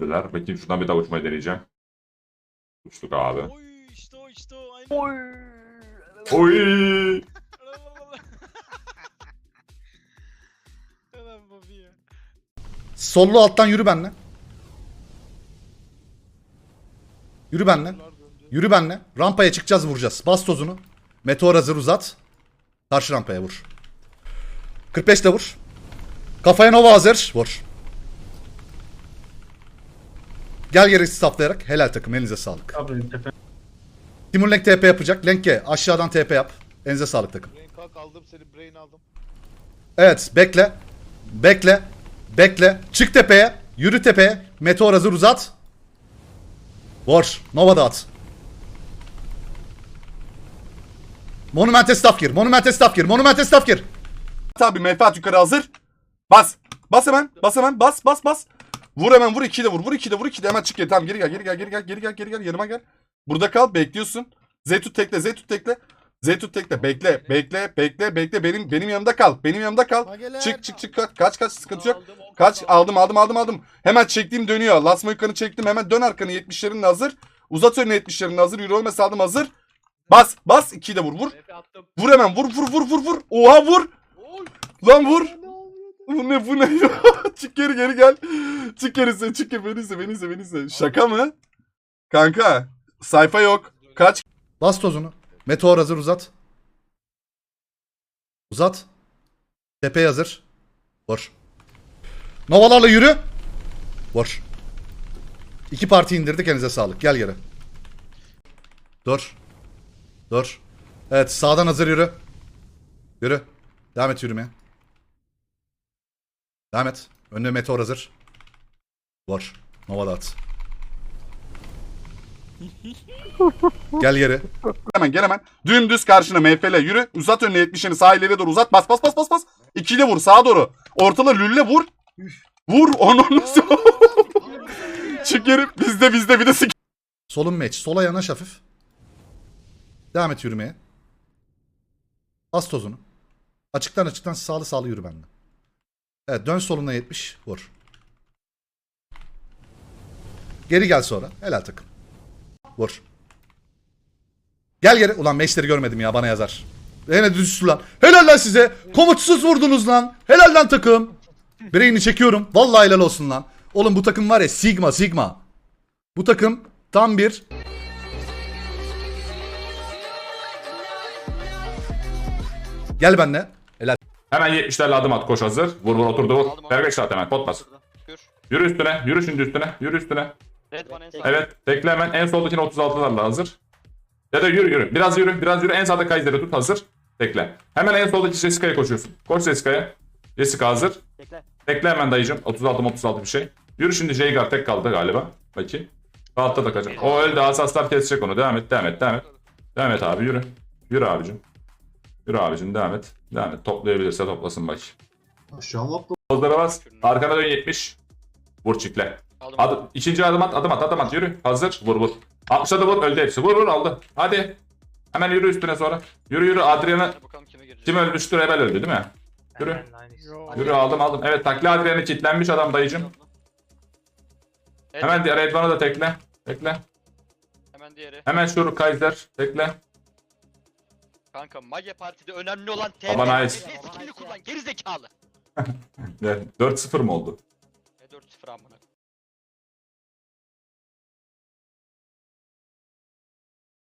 Dediler. Bakayım şuradan bir daha uçmayı deneyeceğim. Uçtuk abi. Oy işte o işte o. Aynen. Oy! Ya. Sollu alttan yürü benle. Yürü benle. Yürü benle. Rampaya çıkacağız vuracağız. Bas tozunu. Meteor hazır uzat. Karşı rampaya vur. 45 de vur. Kafaya Nova hazır. Vur. Gel geri stafflayarak. Helal takım. Elinize sağlık. Timur Lenk TP yapacak. Lenk'e aşağıdan TP yap. Elinize sağlık takım. Brain kalk aldım seni brain aldım. Evet bekle. Bekle. Bekle. Çık tepeye. Yürü tepeye. Meteor hazır uzat. Vur. Nova da at. Monumente staff gir. Monumente staff gir. Monumente staff gir. Tabi menfaat yukarı hazır. Bas. Bas hemen. Bas hemen. Bas bas bas. Vur hemen vur. 2 de vur. Vur 2 de vur. 2 de hemen çık geri. Tamam geri gel. Geri gel. Geri gel. Geri gel. Geri gel. Yanıma gel. Burada kal. Bekliyorsun. Zeytut tekle. Zeytut tekle. Zeytut tekle. Bekle. Bekle. Bekle. Bekle. Benim benim yanımda kal. Benim yanımda kal. Çık çık çık. Kaç kaç, kaç. sıkıntı yok. Kaç aldım aldım aldım aldım. Hemen çektiğim dönüyor. Lasma yukarı çektim. Hemen dön arkanı 70'lerin hazır. Uzat önüne 70'lerin hazır. Yürü olmasa aldım hazır. Bas bas 2 de vur vur. Vur hemen vur vur vur vur vur. Oha vur. Lan vur. Bu ne bu ne? çık geri geri gel. Çık geri sen çık geri beni izle beni izle beni izle. Şaka mı? Kanka sayfa yok. Kaç Bas tozunu. Meteor hazır uzat. Uzat. Tepe hazır. Vur. Novalarla yürü. Vur. İki parti indirdik elinize sağlık. Gel geri. Dur. Dur. Evet sağdan hazır yürü. Yürü. Devam et yürümeye. Devam et. Önüne meteor hazır. Vur. Nova da at. Gel geri. hemen gel hemen. Dümdüz karşına MFL yürü. Uzat önüne 70'ini sağ ileriye doğru uzat. Bas bas bas bas bas. İkiyle vur sağa doğru. Ortalı lülle vur. Vur onu. Çık geri. Bizde bizde bir de sik. Solun meç. Sola yanaş hafif. Devam et yürümeye. Bas tozunu. Açıktan açıktan sağlı sağlı yürü bende. Evet dön soluna 70. Vur. Geri gel sonra. Helal takım. Vur. Gel geri. Ulan meşleri görmedim ya bana yazar. Yine düştü lan. Helal lan size. Komutsuz vurdunuz lan. Helal lan takım. Bireğini çekiyorum. Vallahi helal olsun lan. Oğlum bu takım var ya Sigma Sigma. Bu takım tam bir Gel benle. Hemen 70'lerle adım at koş hazır. Vur vur oturdu vur. 5 saat hemen pot bas. Yürü üstüne. Yürü şimdi üstüne. Yürü üstüne. Red bana en sağ. Evet. Tekle hemen en soldakine 36'larla hazır. Ya da yürü yürü. Biraz yürü. Biraz yürü. En sağda Kaiser'i tut hazır. Tekle. Hemen en soldaki Jessica'ya koşuyorsun. Koş Jessica'ya. Jessica hazır. Bekle. Tekle hemen dayıcım. 36 36 bir şey. Yürü şimdi Jeigar tek kaldı galiba. Bakayım. Rahatta takacak. O öldü. Asaslar kesecek onu. Devam et. Devam et. Devam et. Devam et abi yürü. Yürü abicim. Yürü abicim devam et. Devam et. Toplayabilirse toplasın bak. Pozlara bas. Arkana dön 70. Vur çikle. Aldım. Adım, ikinci adım at, adım at, adım at. Yürü. Hazır. Vur vur. 60'a da vur. Öldü hepsi. Vur vur aldı. Hadi. Hemen yürü üstüne sonra. Yürü yürü. Adrian'a Bakalım kime girecek. kim ölmüştü? Rebel öldü değil mi? Yürü. Yürü aldım aldım. Evet takla Adrian'a kilitlenmiş adam dayıcım. Evet, Hemen diğer Redvan'a da tekle. Tekle. Hemen diğeri. Hemen şu Kaiser. Tekle. Kanka Mage Parti'de önemli olan nice. TP skillini kullan geri zekalı. Ne? 4-0 mı oldu? 4-0 amına.